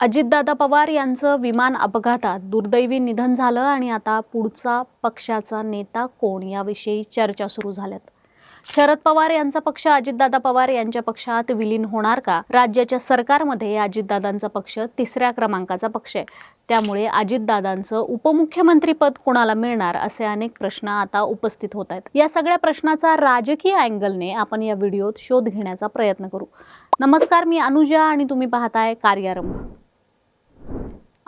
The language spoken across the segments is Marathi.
अजितदादा पवार यांचं विमान अपघातात दुर्दैवी निधन झालं आणि आता पुढचा पक्षाचा नेता कोण याविषयी चर्चा सुरू झाल्यात. शरद पवार यांचा पक्ष अजितदादा पवार यांच्या पक्षात विलीन होणार का? राज्याच्या सरकारमध्ये अजितदादांचा पक्ष तिसऱ्या क्रमांकाचा पक्ष आहे. त्यामुळे अजितदादांचं उपमुख्यमंत्रीपद कोणाला मिळणार असे अनेक प्रश्न आता उपस्थित होत आहेत. या सगळ्या प्रश्नाचा राजकीय अँगलने आपण या व्हिडिओत शोध घेण्याचा प्रयत्न करू. नमस्कार मी अनुजा आणि तुम्ही पाहताय कार्यारंभ.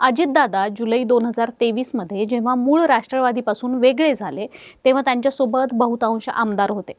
अजितदादा जुलै दोन हजार तेवीसमध्ये जेव्हा मूळ राष्ट्रवादीपासून वेगळे झाले तेव्हा त्यांच्यासोबत बहुतांश आमदार होते.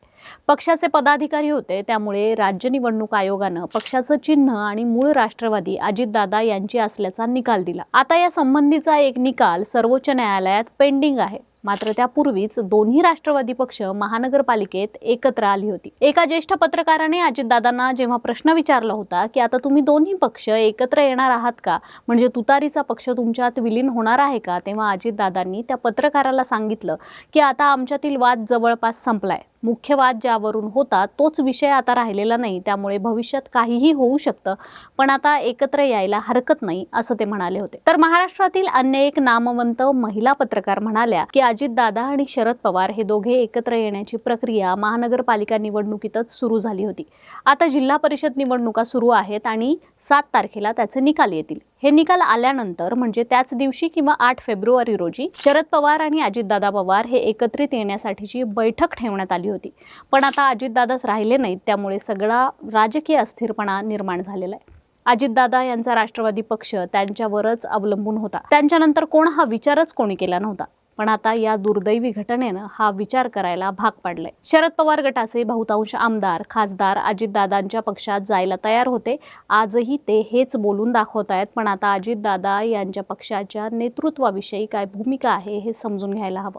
पक्षाचे पदाधिकारी होते त्यामुळे राज्य निवडणूक आयोगानं पक्षाचं चिन्ह आणि मूळ राष्ट्रवादी अजितदादा यांची असल्याचा निकाल दिला. आता या संबंधीचा एक निकाल सर्वोच्च न्यायालयात पेंडिंग आहे. मात्र त्यापूर्वीच दोन्ही राष्ट्रवादी पक्ष महानगरपालिकेत एकत्र आली होती. एका ज्येष्ठ पत्रकाराने अजितदादांना जेव्हा प्रश्न विचारला होता की आता तुम्ही दोन्ही पक्ष एकत्र येणार आहात का? म्हणजे तुतारीचा पक्ष तुमच्यात विलीन होणार आहे का? तेव्हा अजितदादांनी त्या पत्रकाराला सांगितलं की आता आमच्यातील वाद जवळपास संपलाय. मुख्य वाद ज्यावरून होता तोच विषय आता राहिलेला नाही. त्यामुळे भविष्यात काहीही होऊ शकतं पण आता एकत्र यायला हरकत नाही असं ते म्हणाले होते. तर महाराष्ट्रातील अन्य एक नामवंत महिला पत्रकार म्हणाल्या की अजितदादा आणि शरद पवार हे दोघे एकत्र येण्याची प्रक्रिया महानगरपालिका निवडणुकीतच सुरू झाली होती. आता जिल्हा परिषद निवडणुका सुरू आहेत आणि सात तारखेला त्याचे निकाल येतील. हे निकाल आल्यानंतर म्हणजे त्याच दिवशी किंवा आठ फेब्रुवारी रोजी शरद पवार आणि अजितदादा पवार हे एकत्रित येण्यासाठीची बैठक ठेवण्यात आली होती. पण आता अजितदादाच राहिले नाहीत त्यामुळे सगळा राजकीय अस्थिरपणा निर्माण झालेला आहे. अजितदादा यांचा राष्ट्रवादी पक्ष त्यांच्यावरच अवलंबून होता. त्यांच्यानंतर कोण हा विचारच कोणी केला नव्हता. पण आता या दुर्दैवी घटनेनं हा विचार करायला भाग पाडलाय. शरद पवार गटाचे बहुतांश आमदार खासदार अजितदादांच्या पक्षात जायला तयार होते. आजही ते हेच बोलून दाखवत आहेत पण आता अजितदादा यांच्या पक्षाच्या नेतृत्वाविषयी काय भूमिका आहे हे समजून घ्यायला हवं.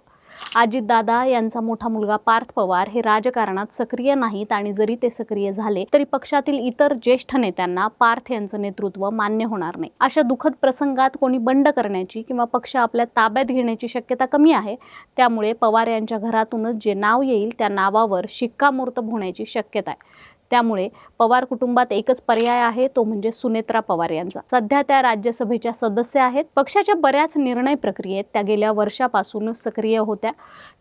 अजितदादा यांचा मोठा मुलगा पार्थ पवार हे राजकारणात सक्रिय नाहीत आणि जरी ते सक्रिय झाले तरी पक्षातील इतर ज्येष्ठ नेत्यांना पार्थ यांचं नेतृत्व मान्य होणार नाही. अशा दुःखद प्रसंगात कोणी बंड करण्याची किंवा पक्ष आपल्या ताब्यात घेण्याची शक्यता कमी आहे त्यामुळे पवार यांच्या घरातूनच जे नाव येईल त्या नावावर शिक्कामोर्तब होण्याची शक्यता आहे. त्यामुळे पवार कुटुंबात एकच पर्याय आहे तो म्हणजे सुनेत्रा पवार यांचा. सध्या त्या राज्यसभेच्या सदस्य आहेत. पक्षाच्या बऱ्याच निर्णय प्रक्रियेत त्या गेल्या वर्षापासूनच सक्रिय होत्या.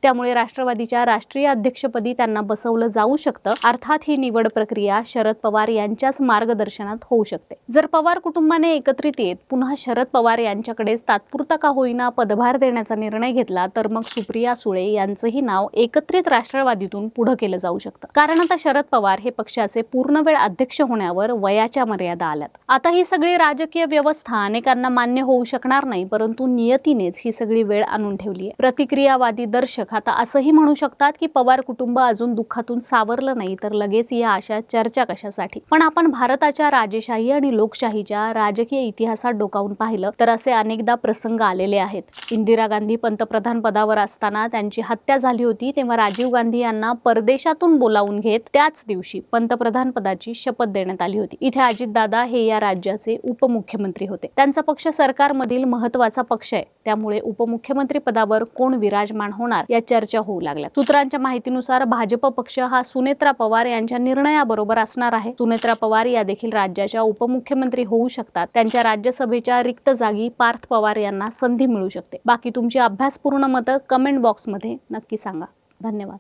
त्यामुळे राष्ट्रवादीच्या राष्ट्रीय अध्यक्षपदी त्यांना बसवलं जाऊ शकतं. अर्थात ही निवड प्रक्रिया शरद पवार यांच्याच मार्गदर्शनात होऊ शकते. जर पवार कुटुंबाने एकत्रित येत पुन्हा शरद पवार यांच्याकडे तात्पुरता का होईना पदभार देण्याचा निर्णय घेतला तर मग सुप्रिया सुळे यांचंही नाव एकत्रित राष्ट्रवादीतून पुढे केलं जाऊ शकतं. कारण आता शरद पवार हे पक्ष पक्षाचे पूर्णवेळ अध्यक्ष होण्यावर वयाच्या मर्यादा आल्यात. आता ही सगळी राजकीय व्यवस्था अनेकांना मान्य होऊ शकणार नाही परंतु नियतीनेच ही सगळी वेळ आणून ठेवली आहे. प्रतिक्रियावादी दर्शक आता असंही म्हणू शकतात की पवार कुटुंब अजून दुःखातून सावरलं नाही तर लगेच या अशा चर्चा कशासाठी? पण आपण भारताच्या राजेशाही आणि लोकशाहीच्या राजकीय इतिहासात डोकावून पाहिलं तर असे अनेकदा प्रसंग आलेले आहेत. इंदिरा गांधी पंतप्रधान पदावर असताना त्यांची हत्या झाली होती तेव्हा राजीव गांधी यांना परदेशातून बोलावून घेत त्याच दिवशी पंत पंतप्रधानपदाची शपथ देण्यात आली होती. इथे अजितदादा हे या राज्याचे उपमुख्यमंत्री होते. त्यांचा पक्ष सरकारमधील महत्त्वाचा पक्ष आहे. त्यामुळे उपमुख्यमंत्री पदावर कोण विराजमान होणार या चर्चा होऊ लागल्या. सूत्रांच्या माहितीनुसार भाजप पक्ष हा सुनेत्रा पवार यांच्या निर्णयाबरोबर असणार आहे. सुनेत्रा पवार या देखील राज्याच्या उपमुख्यमंत्री होऊ शकतात. त्यांच्या राज्यसभेच्या रिक्त जागी पार्थ पवार यांना संधी मिळू शकते. बाकी तुमची अभ्यासपूर्ण मतं कमेंट बॉक्समध्ये नक्की सांगा. धन्यवाद.